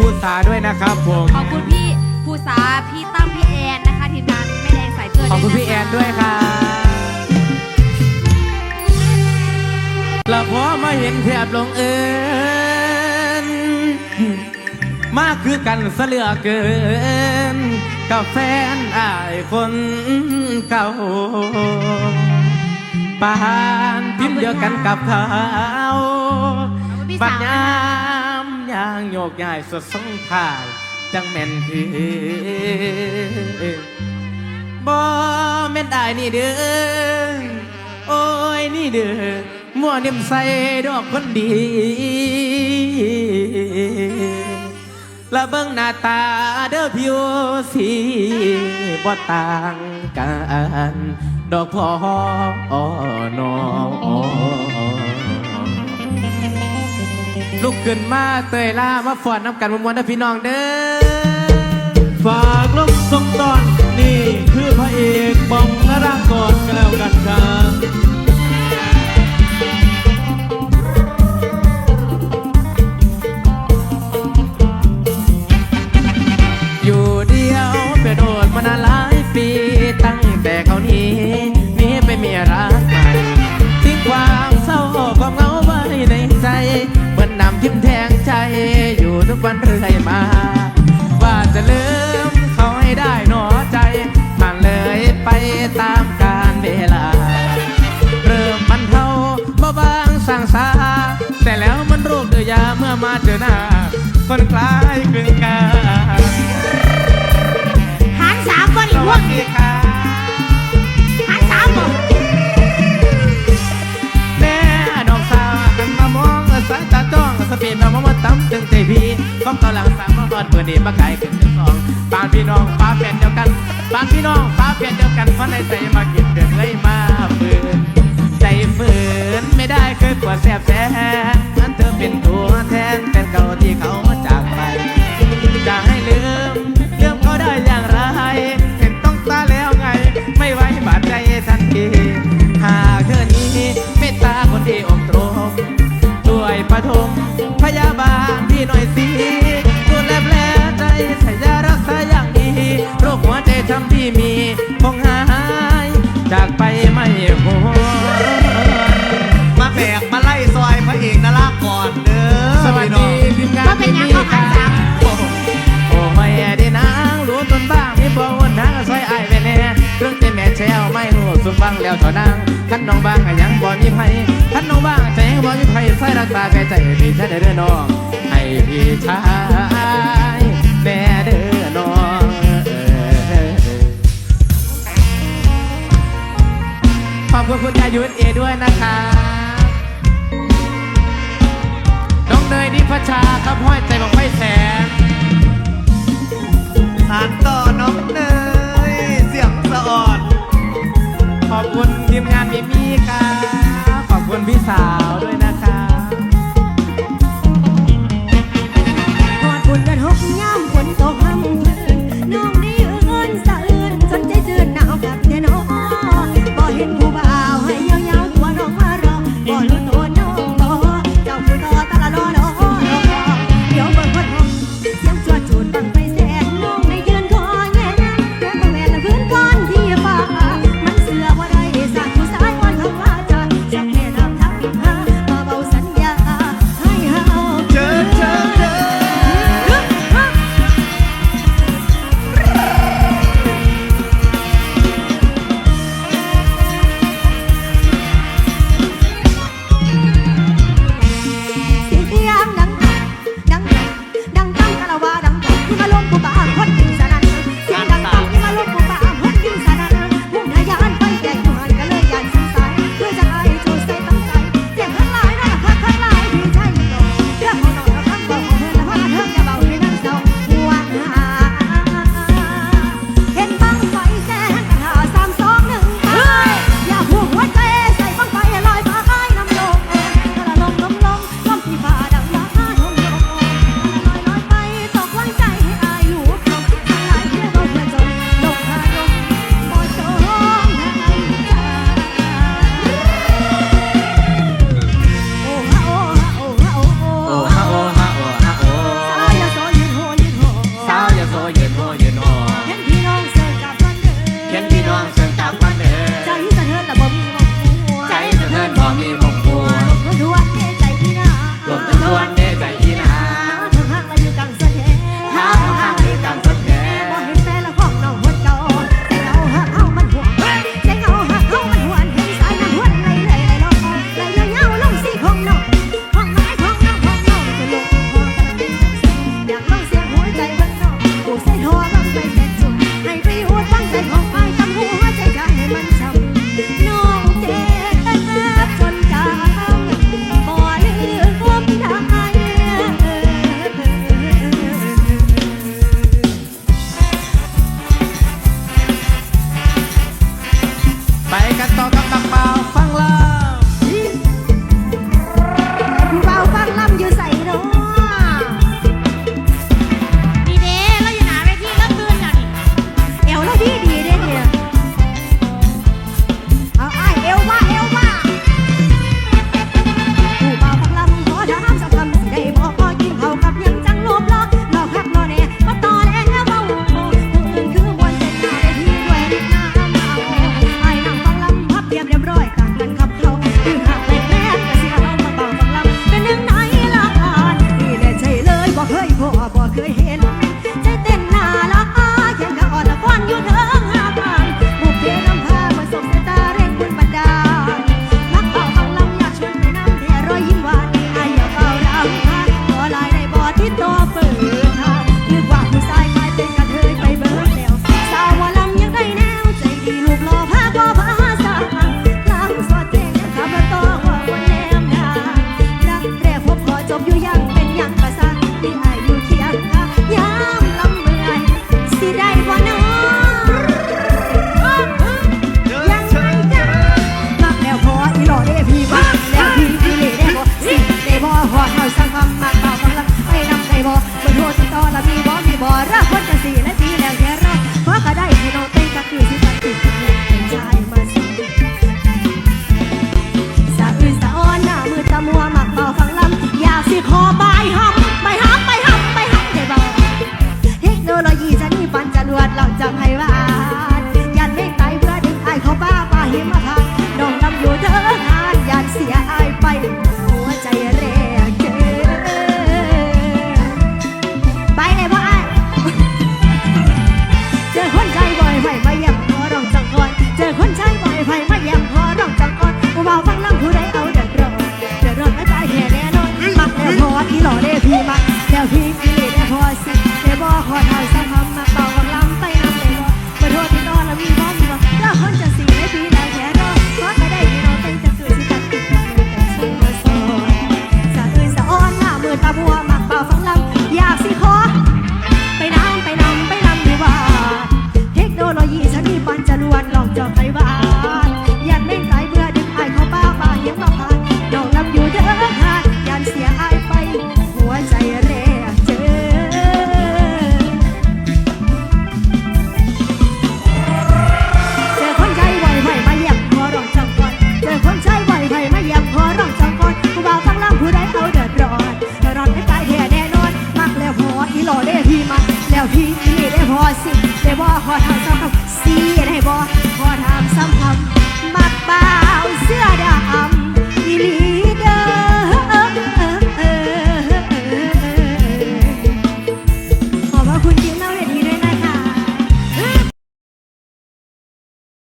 พี่ภูษาด้วยนะครับผมขอบคุณพี่ภูษาพี่ตั้มพี่แอนนะคะทีมงานแม่แดงสายเกินขอบคุณวยะะพี่แอนด้วยครับแล้วพอมาเห็นแทบลงเอิญมากคือกันเสเหลือเกิน กับแฟนอายคนเก่าปานพิมพ์เดียวกันกับเขาขอบคุณพี่บัสาดวยามยางโยกย้ายสดสงถ่ายจังแม่นคือบ่แม่นได้นี่เด้อโอ้ยนี่เด้อมั่วนิ่มใส่ดอกคนดีและเบิ่งหน้าตาเด้อผิวสีบ่ต่างกัน ดอกพ่อนอ ลุกขึ้นมาเตยล่ามาฟอนน้ำกันมวนๆนะพี่น้องเด้อฝากลงทรงตอนนี่คือพระเอกบอมนรากรกันแล้วกันครับ เรื่อยมา ว่าจะลืมเขาให้ได้หนอใจผ่านเลยไปตามกาลเวลา เริ่มมันเท่าบาบางสั่งสา แต่แล้วมันโรคเดือยาเมื่อมาเจอหน้า คนคล้ายกึ่งกา มื่อนเปิดดีมาไก่ขึ้นเป็นสองปานพี่น้องฟ้าแฟนเดียวกันปานพี่น้องฟ้าแฟนเดียวกันเพราะในใจมากินเดือดเลยมาฝืนใจฝืนไม่ได้เคยปวดแสบแสนงั้นเธอเป็นตัวแทนแฟนเก่าที่เขามาจากไปจะให้ลืมลืมเขาได้อย่างไรเห็นต้องตาแล้วไง ไม่ไหวบาดใจทันทีหากเธอนี้เมตตาคนที่อมตรมช่วยปฐมพยาบาลพี่หน่อยสิ คหัวใจทำพี่มีคงหายจากไปไม่หวนมาแบกมาไล่ซอยพระเอกนรากรเด้อสวัสพี่น้ดีองทีมงานก็เป็นยังก็หารสามโอ้ไม่ได้นางรู้ตนบ้างพี่บอกวันทางซอยไอ้ายไปแน่เรื่องแต่แม่แชวไม่หูสุฟังแล้วเถอนางคันน้องบ้างก็ยังบ่มีไผคันน้องบ้างใจยังบ่มีไผใส่รักษาแก่ใจพี่ชายเด้อน้องให้พี่ชาย ยุทธเอด้วยนะคะน้องเนยนิพชาครับห้อยใจบอกไม่แสน เด้พี่มักแนวพี่กิเลสแนวคอยสิเด้บ่คอเท่า